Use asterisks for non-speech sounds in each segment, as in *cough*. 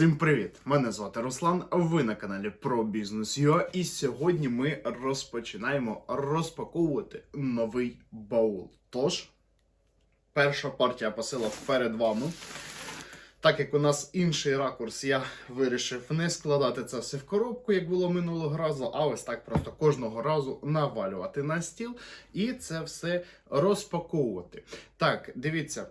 Всім привіт! Мене звати Руслан. Ви на каналі про бізнес UA, і сьогодні ми розпочинаємо розпаковувати новий баул. Тож, перша партія посилок перед вами. Так як у нас інший ракурс, я вирішив не складати це все в коробку, як було минулого разу, а ось так просто кожного разу навалювати на стіл і це все розпаковувати. Так, дивіться.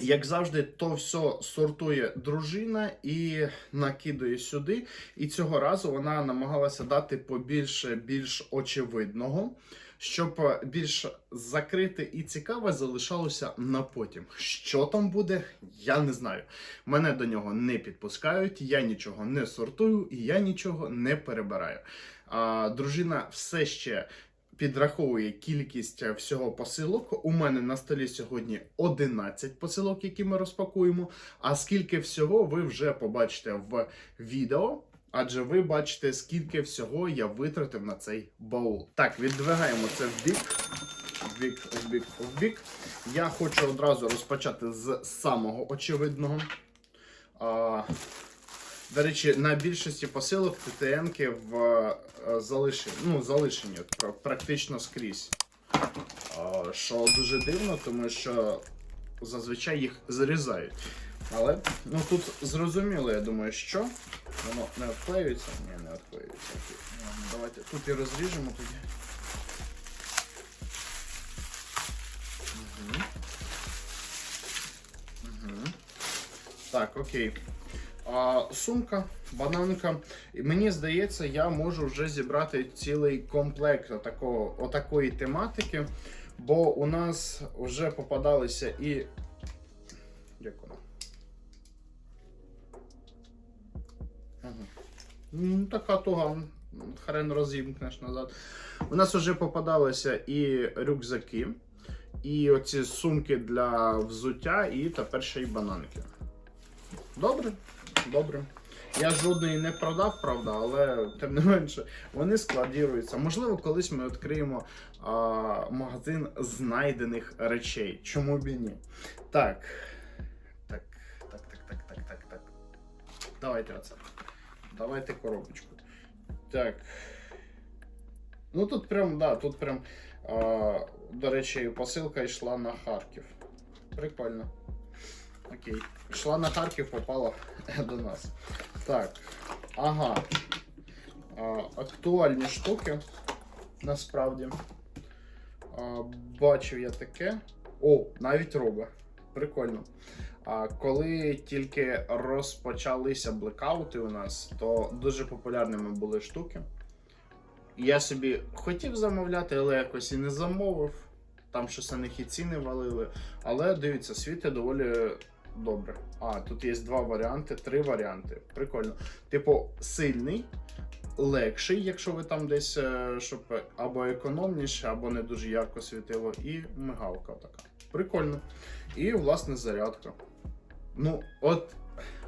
Як завжди, то все сортує дружина і накидує сюди. І цього разу вона намагалася дати побільше більш очевидного, щоб більш закрите і цікаве залишалося на потім. Що там буде, я не знаю. Мене до нього не підпускають, я нічого не сортую і я нічого не перебираю. А, дружина все ще підраховує кількість е, всього посилок. У мене на столі сьогодні 11 посилок, які ми розпакуємо. А скільки всього ви вже побачите в відео. Адже ви бачите, скільки всього я витратив на цей баул. Так, віддвигаємо це в бік. В бік, в бік, в бік. Я хочу одразу розпочати з самого очевидного. А, до речі, на більшості посилок ТТНки в е, залишені, ну, залишені практично скрізь. Що дуже дивно, тому що зазвичай їх зарізають. Але ну тут зрозуміло, я думаю, що воно не відклеюється. Ні, не відклеюється. Давайте тут і розріжемо тоді. Так, окей. А, сумка, бананка. І мені здається, я можу вже зібрати цілий комплект отакого, отакої тематики, бо у нас вже попадалися і. Як воно? Ага. Ну, така туга. Хрен розімкнеш назад. У нас вже попадалися і рюкзаки, і оці сумки для взуття, і тепер ще й бананки. Добре, добре. Я жодної не продав, правда, але тим не менше вони складіруються. Можливо, колись ми відкриємо а, магазин знайдених речей. Чому б і ні? Так. Так, так, так, так, так, так, так. Давайте оце. Давайте коробочку. Так. Ну тут прям, да, тут прям, а, до речі, посилка йшла на Харків. Прикольно. Окей. Йшла на Харків, попала *laughs* до нас. Так. Ага. А, актуальні штуки. Насправді. А, бачив я таке. О, навіть робе. Прикольно. А коли тільки розпочалися блекаути у нас, то дуже популярними були штуки. Я собі хотів замовляти, але якось і не замовив. Там щось на них і ціни валили. Але дивіться, світи доволі добре. А, тут є два варіанти, три варіанти. Прикольно. Типу, сильний, легший, якщо ви там десь, е, щоб або економніше, або не дуже ярко світило, і мигалка така. Прикольно. І, власне, зарядка. Ну, от,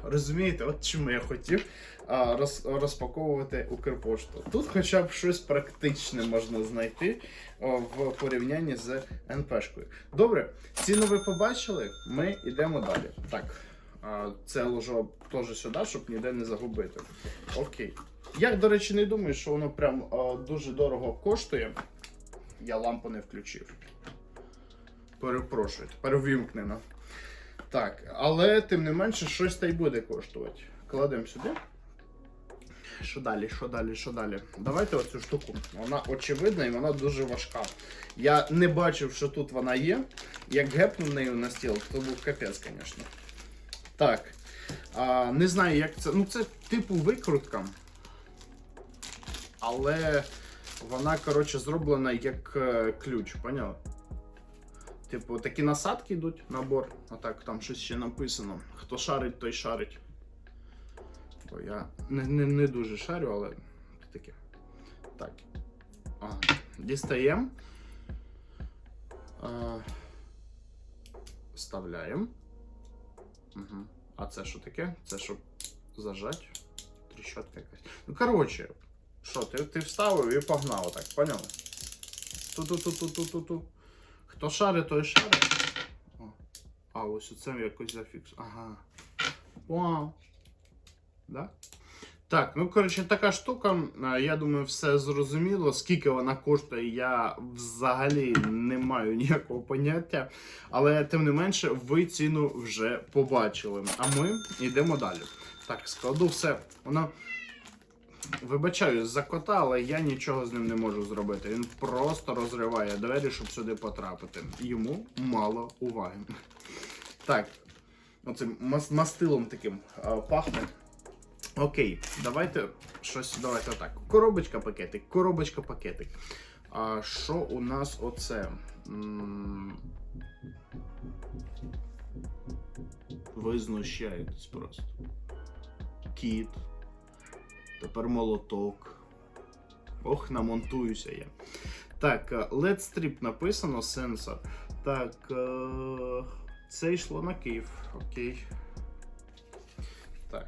розумієте, от чому я хотів а, роз, розпаковувати Укрпошту. Тут хоча б щось практичне можна знайти о, в порівнянні з НПшкою. Добре, ціну ви побачили, ми йдемо далі. Так, а, це ложу теж сюди, щоб ніде не загубити. Окей. Я, до речі, не думаю, що воно прям а, дуже дорого коштує. Я лампу не включив. Перепрошую, тепер ввімкнено. Так, але тим не менше, щось та й буде коштувати. Кладемо сюди. Що далі, що далі, що далі? Давайте оцю штуку. Вона очевидна і вона дуже важка. Я не бачив, що тут вона є. Як гепнув нею на стіл, то був капець, звісно. Так. А, не знаю, як це. Ну, це типу викрутка. Але вона, коротше, зроблена як е, ключ, поняв? Типу, такі насадки йдуть, набор. Отак, там щось ще написано. Хто шарить, той шарить. Бо я не, не, не дуже шарю, але таке. Так. Ага. Дістаємо. А, Вставляємо. Угу. А це що таке? Це щоб зажать. Тріщотка якась. Ну, коротше, що, ти, ти вставив і погнав отак, поняв? Ту-ту-ту-ту-ту-ту-ту. Хто шарить, той шарить. О. А, ось оце якось зафікс. Ага. Вау. Да? Так, ну коротше, така штука. Е, Я думаю, все зрозуміло. Скільки вона коштує, я взагалі не маю *laughs* ніякого поняття. Але тим не менше, ви ціну вже побачили. А ми йдемо далі. Так, складу все. Воно. Вибачаю за кота, але я нічого з ним не можу зробити. Він просто розриває двері, щоб сюди потрапити. Йому мало уваги. Так, оцим мас- мастилом таким пахне. Окей, давайте щось, давайте так. Коробочка пакетик, коробочка пакетик. А що у нас оце? М, Ви знущаєтесь просто. Кіт. Тепер молоток. Ох, намонтуюся я. Так, е, LED Strip написано сенсор. Так, е, це йшло на Київ. Окей. Так.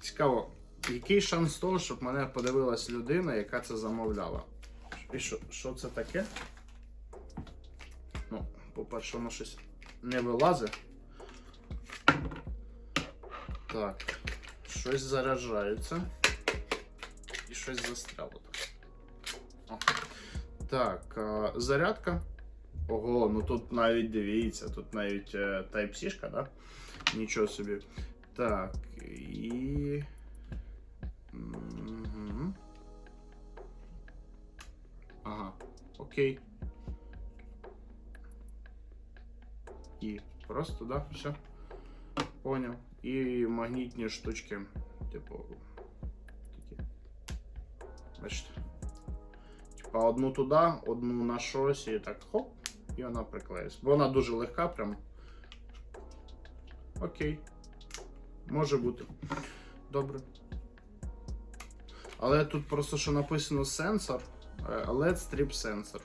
Цікаво, який шанс того, щоб мене подивилась людина, яка це замовляла? І що, що це таке? Ну, по-перше, воно щось не вилазить. Так. Щось заряджається. І щось застряло так. О. Так, а, зарядка. Ого, ну тут навіть дивіться, тут навіть е, Type-C, да? Нічого собі. Так, і. Мгм. Ага, окей. І просто, да, все. Понял. І магнітні штучки, типу. Такі. Бачите. Типа одну туди, одну на щось і так хоп, і вона приклеїться. Бо вона дуже легка, прям. Окей. Може бути. Добре. Але тут просто що написано сенсор. е, LED strip сенсор.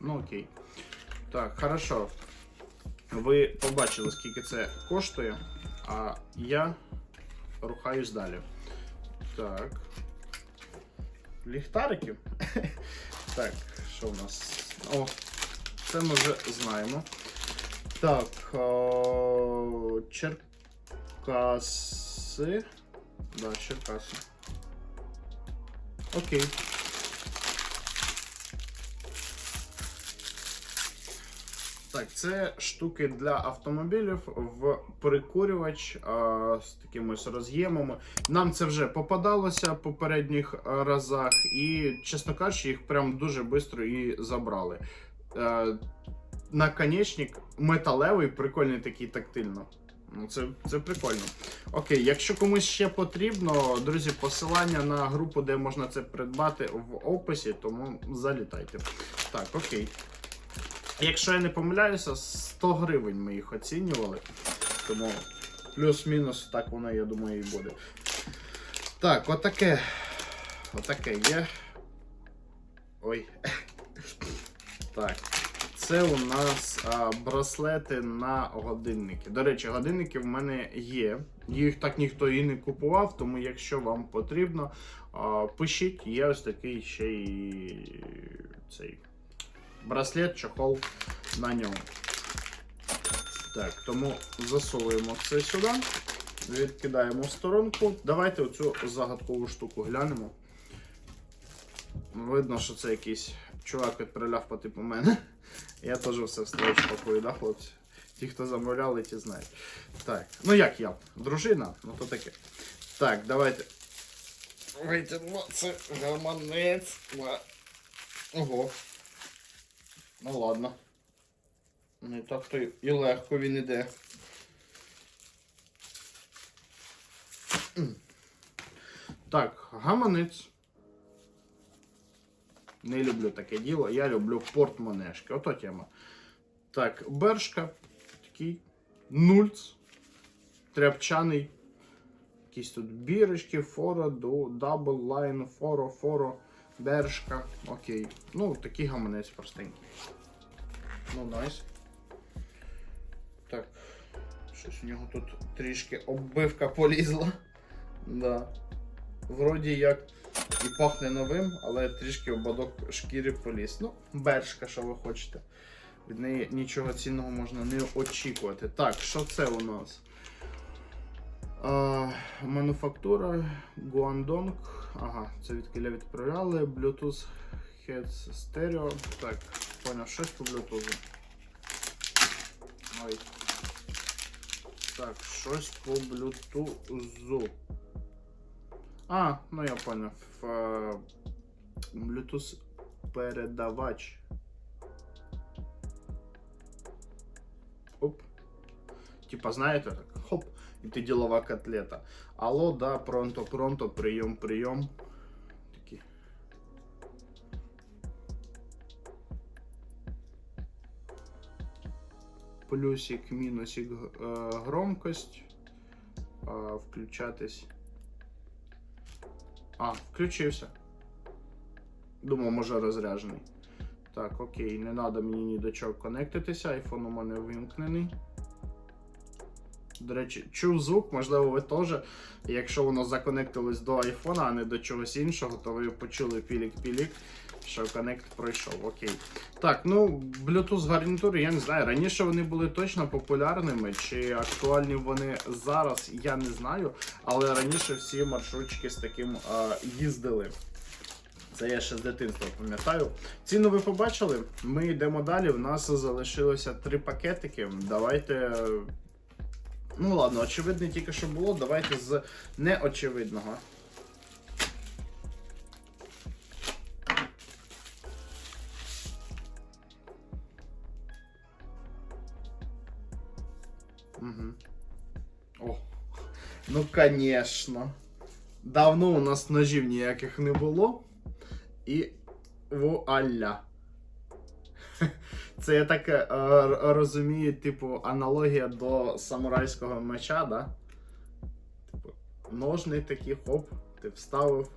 Ну окей. Так, хорошо. Ви побачили, скільки це коштує, а я рухаюсь далі. Так. Ліхтарики. *laughs* Так, що в нас? О, це ми вже знаємо. Так. О, Черкаси. Да, Черкаси. Окей. Так, це штуки для автомобілів в прикурювач а, з такими ось роз'ємами. Нам це вже попадалося в попередніх разах, і, чесно кажучи, їх прям дуже швидко і забрали. Е, наконечник металевий, прикольний такий тактильно. Ну, це, це прикольно. Окей, якщо комусь ще потрібно, друзі, посилання на групу, де можна це придбати в описі, тому залітайте. Так, окей. Якщо я не помиляюся, 100 гривень ми їх оцінювали. Тому плюс-мінус так воно, я думаю, і буде. Так, отаке. Отаке є. Ой. Так. Це у нас а, браслети на годинники. До речі, годинники в мене є. Їх так ніхто і не купував, тому якщо вам потрібно, а, пишіть. Є ось такий ще й цей браслет, чохол на ньому. Так, тому засовуємо це сюди, відкидаємо в сторонку. Давайте оцю загадкову штуку глянемо. Видно, що це якийсь чувак відправляв по типу мене. Я теж все в строчку пакую, да, хлопці? Ті, хто замовляли, ті знають. Так, ну як я? Дружина? Ну то таке. Так, давайте. Витягнемо це гаманець. Ого. Ну ладно. Не так то і легко він іде. Так, гаманець. Не люблю таке діло, я люблю портмонешки. Ото тема. Так, бершка. Такий нульц. Тряпчаний. Якісь тут бірочки, форо, дабл лайн, форо, форо, бершка. Окей. Ну, такий гаманець простенький. Ну, найс. Так. Щось у нього тут трішки оббивка полізла. Да. Вроді як і пахне новим, але трішки ободок шкіри поліз. Ну, бершка, що ви хочете. Від неї нічого цінного можна не очікувати. Так, що це у нас? А, мануфактура Guangdong. Ага, це відкиля відправляли. Bluetooth Heads Stereo. Так, поняв, щось по Bluetooth. Ой. Так, щось по Bluetooth. А, ну я поняв. Е, Bluetooth передавач. Оп. Типа, знаєте, так, хоп, і ти ділова котлета. Алло, да, пронто, пронто, прийом, прийом. Плюсик, мінусик, е, громкость. Включатись. А, включився. Думав, може розряджений. Так, окей, не треба мені ні до чого конектитися, айфон у мене вимкнений. До речі, чув звук, можливо, ви теж. Якщо воно законектилось до айфона, а не до чогось іншого, то ви почули пілік-пілік, що коннект пройшов. Окей. Так, ну, Bluetooth гарнітури, я не знаю. Раніше вони були точно популярними, чи актуальні вони зараз, я не знаю. Але раніше всі маршрутчики з таким а, їздили. Це я ще з дитинства пам'ятаю. Ціну ви побачили. Ми йдемо далі. У нас залишилося три пакетики. Давайте. Ну ладно, очевидне тільки що було. Давайте з неочевидного. Угу. О, ну конечно. Давно у нас ножів ніяких не було. І вуаля. Це я так е, розумію, типу, аналогія до самурайського меча, да? Типу, ножний такий, хоп, ти вставив,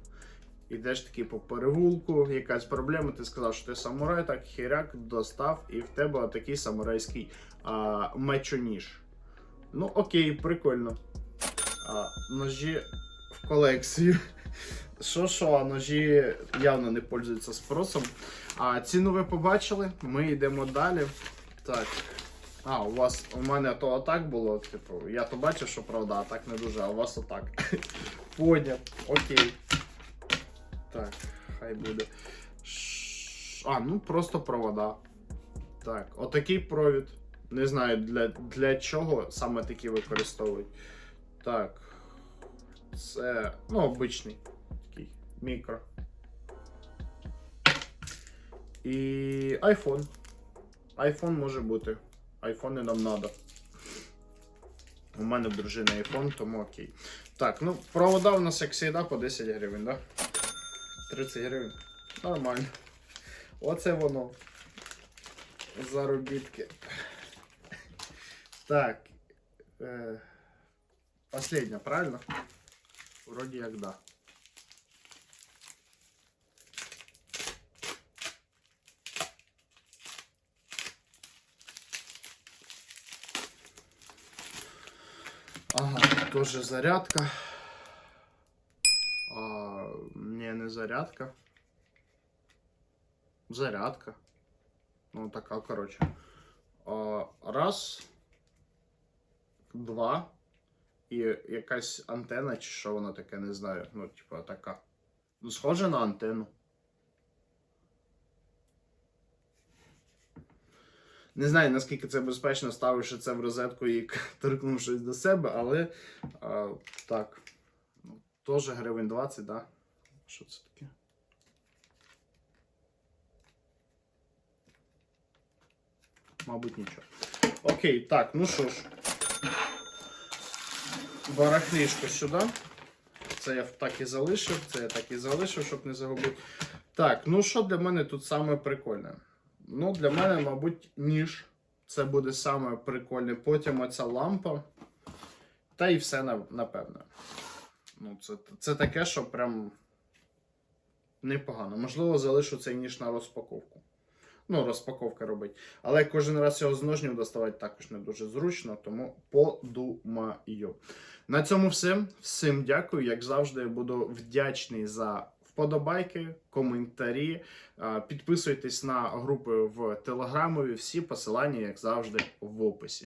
ідеш такий по перевулку, якась проблема, ти сказав, що ти самурай, так хіряк достав, і в тебе такий самурайський а, мечоніж. Ну, окей, прикольно. А, ножі в колекцію. Що що, ножі явно не пользуються спросом. А ціну ви побачили, ми йдемо далі. Так. А, у вас у мене то отак було, типу, я то бачив, що правда, а так не дуже, а у вас отак. *laughs* Поняв. Окей. Так, хай буде. Ш- А, ну просто провода. Так, отакий провід. Не знаю для, для чого саме такі використовують. Так. Це, ну, обичний такий мікро. І iPhone. iPhone може бути. Айфони нам надо. У мене в дружини iPhone, тому окей. Так, ну, провода у нас, як завжди, по 10 гривень, да? 30 гривень. Нормально. Оце воно. Заробітки. Так. Е, Последня, правильно? Вроді як да. Ага, тоже зарядка. А, не, не зарядка. Зарядка. Ну, така, коротше. А, раз. Два. І якась антена, чи що воно таке, не знаю. Ну, типа така. Ну, схоже на антенну. Не знаю, наскільки це безпечно, ставивши це в розетку і *laughs* торкнувшись до себе, але а, так. Ну, Теж гривень 20, да? Що це таке? Мабуть, нічого. Окей, так, ну що ж. Барахлішко сюди. Це я так і залишив, це я так і залишив, щоб не загубити. Так, ну що для мене тут саме прикольне? Ну, для мене, мабуть, ніж. Це буде саме прикольне. Потім оця лампа. Та і все на- напевне. Ну, це, це таке, що прям непогано. Можливо, залишу цей ніж на розпаковку. Ну, розпаковка робить. Але кожен раз його з ножнів доставати також не дуже зручно, тому подумаю. На цьому все. Всім дякую. Як завжди, буду вдячний за вподобайки, коментарі. Підписуйтесь на групи в Телеграмові. Всі посилання, як завжди, в описі.